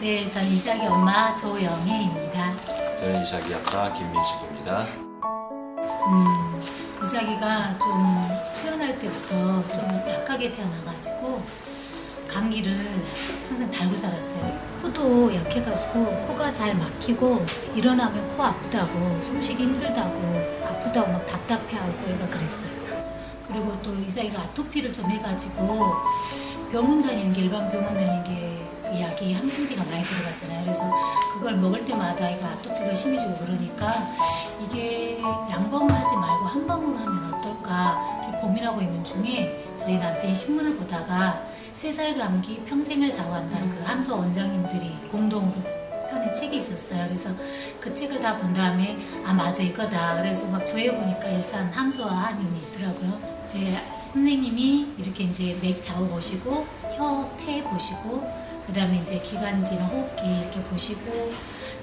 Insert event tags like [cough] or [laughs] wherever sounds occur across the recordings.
네, 전 이삭이 엄마 조영희입니다. 저는 이삭이 아빠 김민식입니다. 음, 이삭이가 좀 태어날 때부터 좀 약하게 태어나가지고 감기를 항상 달고 살았어요. 코도 약해가지고 코가 잘 막히고 일어나면 코 아프다고 숨쉬기 힘들다고 아프다고 막 답답해하고 애가 그랬어요. 그리고 또 이삭이가 아토피를 좀 해가지고 병원 다니는 게 일반 병원 다니는 게 그 약이 항생제가 많이 들어갔잖아요. 그래서 그걸 먹을 때마다 애가 아토피가 심해지고 그러니까 이게 양방울 하지 말고 한 방울 하면 어떨까 고민하고 있는 중에 저희 남편이 신문을 보다가 세살 감기 평생을 좌우한다는 그 함소 원장님들이 공동으로 편의 책이 있었어요. 그래서 그 책을 다 본 다음에 아 맞아 이거다. 그래서 막 조회 보니까 일산 함소와 한의원이 있더라고요. 제 선생님이 이렇게 이제 맥 좌우 보시고 혀 태 보시고 그 다음에 이제 기관지나 호흡기 이렇게 보시고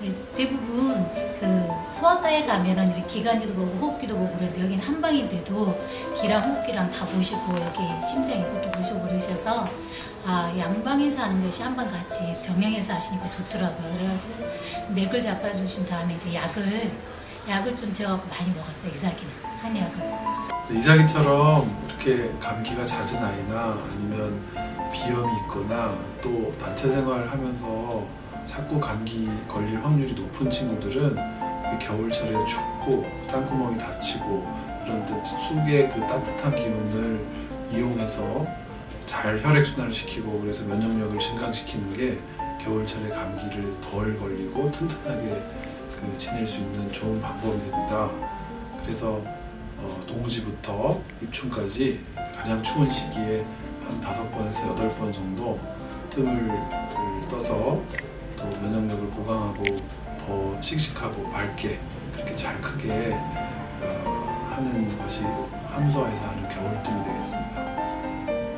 네, 대부분 그 소아과에 가면은 이렇게 기관지도 보고 호흡기도 보고 그런데 여기는 한 방인데도 기랑 호흡기랑 다 보시고 여기 심장 이것도 보시고 그러셔서 아 양방에서 하는 것이 한 방 같이 병영해서 하시니까 좋더라고요. 그래가지고 맥을 잡아주신 다음에 이제 약을 약을 좀 제가 많이 먹었어요 이삭이는 한약을. 이삭이처럼 이렇게 감기가 잦은 아이나 아니면 비염이 있거나 또 단체 생활을 하면서 자꾸 감기 걸릴 확률이 높은 친구들은 이 겨울철에 춥고 땅구멍이 닫히고 이런 데 속의 그 따뜻한 기운을 이용해서 잘 혈액순환을 시키고 그래서 면역력을 증강시키는 게 겨울철에 감기를 덜 걸리고 튼튼하게 그 지낼 수 있는 좋은 방법이 됩니다. 그래서 어, 동지부터 입춘까지 가장 추운 시기에 한 다섯 번에서 여덟 번 정도 틈을 떠서 또 면역력을 보강하고 더 씩씩하고 밝게 그렇게 잘 크게 어, 하는 것이 함소화에서 하는 겨울뜸이 되겠습니다.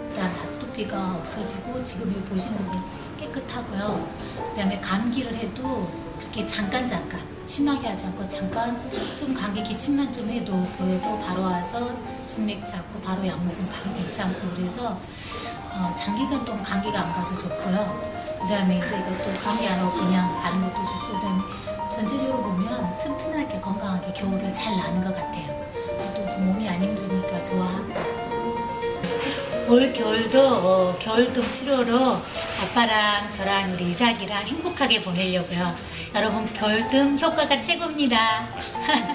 일단 아토피가 없어지고 지금 보시는 분 깨끗하고요. 그다음에 감기를 해도 그렇게 잠깐 잠깐 심하게 하지 않고 잠깐 좀 감기 기침만 좀 해도 보여도 바로 와서 진맥 잡고 바로 약 먹으면 바로 괜찮고 그래서 어, 장기간 동안 감기가 안 가서 좋고요. 그 다음에 이제 이것도 감기 안 오고 그냥 가는 것도 좋고 그 다음에 전체적으로 보면 튼튼하게 건강하게 겨울을 잘 나는 것 같아요. 또 몸이 안 힘드니까 좋아하고. 올 겨울도 어, 겨울도 치료로 아빠랑 저랑 우리 이삭이랑 행복하게 보내려고요. 여러분 겨울뜸 효과가 최고입니다. [laughs]